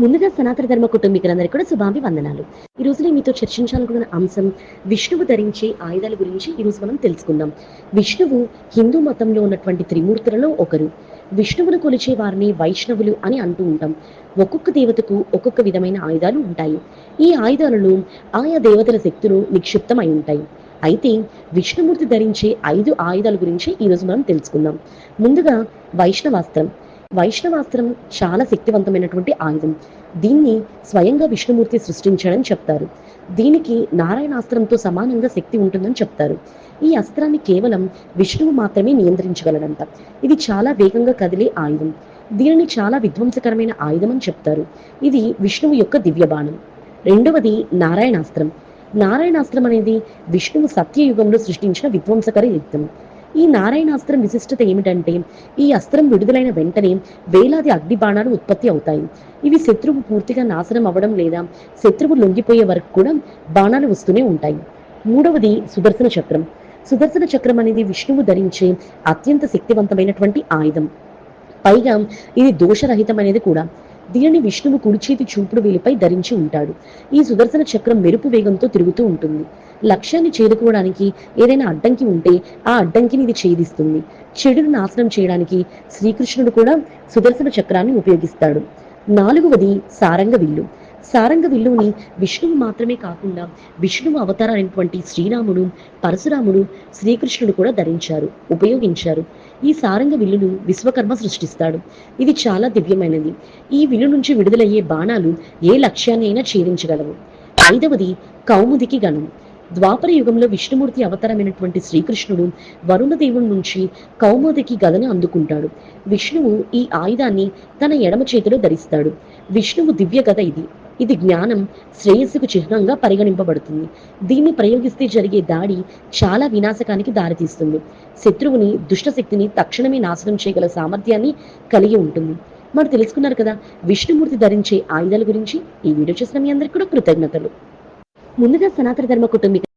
ముందుగా సనాతన ధర్మ కుటుంబీకులందరికీ కూడా శుభాభి వందనాలు ఈ రోజు నేను మీతో చర్చించాలనుకున్న అంశం విష్ణువు ధరించే ఆయుధాల గురించి ఈ రోజు మనం తెలుసుకుందాం. విష్ణువు హిందూ మతంలో ఉన్నటువంటి త్రిమూర్తులలో ఒకరు. విష్ణువును కొలిచే వారిని వైష్ణవులు అని అంటూ ఉంటాం. ఒక్కొక్క దేవతకు ఒక్కొక్క విధమైన ఆయుధాలు ఉంటాయి. ఈ ఆయుధాలను ఆయా దేవతల శక్తులు నిక్షిప్తమై ఉంటాయి. అయితే విష్ణుమూర్తి ధరించే ఐదు ఆయుధాల గురించి ఈరోజు మనం తెలుసుకుందాం. ముందుగా వైష్ణవాస్త్రం. వైష్ణవాస్త్రం చాలా శక్తివంతమైనటువంటి ఆయుధం. దీన్ని స్వయంగా విష్ణుమూర్తి సృష్టించాడని చెప్తారు. దీనికి నారాయణాస్త్రంతో సమానంగా శక్తి ఉంటుందని చెప్తారు. ఈ అస్త్రాన్ని కేవలం విష్ణువు మాత్రమే నియంత్రించగలడంట. ఇది చాలా వేగంగా కదిలే ఆయుధం. దీనిని చాలా విధ్వంసకరమైన ఆయుధం అని చెప్తారు. ఇది విష్ణువు యొక్క దివ్య బాణం రెండవది నారాయణాస్త్రం. నారాయణాస్త్రం అనేది విష్ణువు సత్యయుగంలో సృష్టించిన విధ్వంసకర యుద్ధం. ఈ నారాయణ అస్త్రం విశిష్టత ఏమిటంటే ఈ అస్త్రం విడుదలైన వెంటనే వేలాది అగ్ని బాణాలు ఉత్పత్తి అవుతాయి. ఇవి శత్రువు పూర్తిగా నాశనం అవ్వడం లేదా శత్రువు లొంగిపోయే వరకు కూడా బాణాలు వస్తూనే ఉంటాయి. మూడవది సుదర్శన చక్రం. సుదర్శన చక్రం అనేది విష్ణువు ధరించే అత్యంత శక్తివంతమైనటువంటి ఆయుధం. పైగా ఇది దోషరహితమైనది కూడా. దీనిని విష్ణువు కుడిచేతి చూపుడు వేలిపై ధరించి ఉంటాడు. ఈ సుదర్శన చక్రం మెరుపు వేగంతో తిరుగుతూ ఉంటుంది. లక్ష్యాన్ని చేరుకోవడానికి ఏదైనా అడ్డంకి ఉంటే ఆ అడ్డంకిని ఇది ఛేదిస్తుంది. చెడును నాశనం చేయడానికి శ్రీకృష్ణుడు కూడా సుదర్శన చక్రాన్ని ఉపయోగిస్తాడు. నాలుగవది సారంగ విల్లు. సారంగ విల్లుని విష్ణువు మాత్రమే కాకుండా విష్ణువు అవతారైనటువంటి శ్రీరాముడు పరశురాముడు శ్రీకృష్ణుడు కూడా ధరించారు ఉపయోగించారు. ఈ సారంగ విల్లును విశ్వకర్మ సృష్టిస్తాడు. ఇది చాలా దివ్యమైనది. ఈ విల్లు నుంచి విడుదలయ్యే బాణాలు ఏ లక్ష్యాన్ని అయినా ఛేదించగలవు. ఐదవది కౌముదికి గణం. ద్వాపర యుగంలో విష్ణుమూర్తి అవతారమైనటువంటి శ్రీకృష్ణుడు వరుణదేవుడి నుంచి కౌముదికి గదను అందుకుంటాడు. విష్ణువు ఈ ఆయుధాన్ని తన ఎడమ చేతిలో ధరిస్తాడు. విష్ణువు దివ్య గద ఇది. ఇది జ్ఞానం శ్రేయస్సుకు చిహ్నంగా పరిగణింపబడుతుంది. దీన్ని ప్రయోగిస్తే జరిగే దాడి చాలా వినాశకానికి దారితీస్తుంది. శత్రువుని దుష్టశక్తిని తక్షణమే నాశనం చేయగల సామర్థ్యాన్ని కలిగి ఉంటుంది. మరి తెలుసుకున్నారు కదా విష్ణుమూర్తి ధరించే ఆయుధాల గురించి ఈ వీడియో చూసిన మీ అందరికీ కూడా కృతజ్ఞతలు. ముందుగా సనాతన ధర్మ కుటుంబిక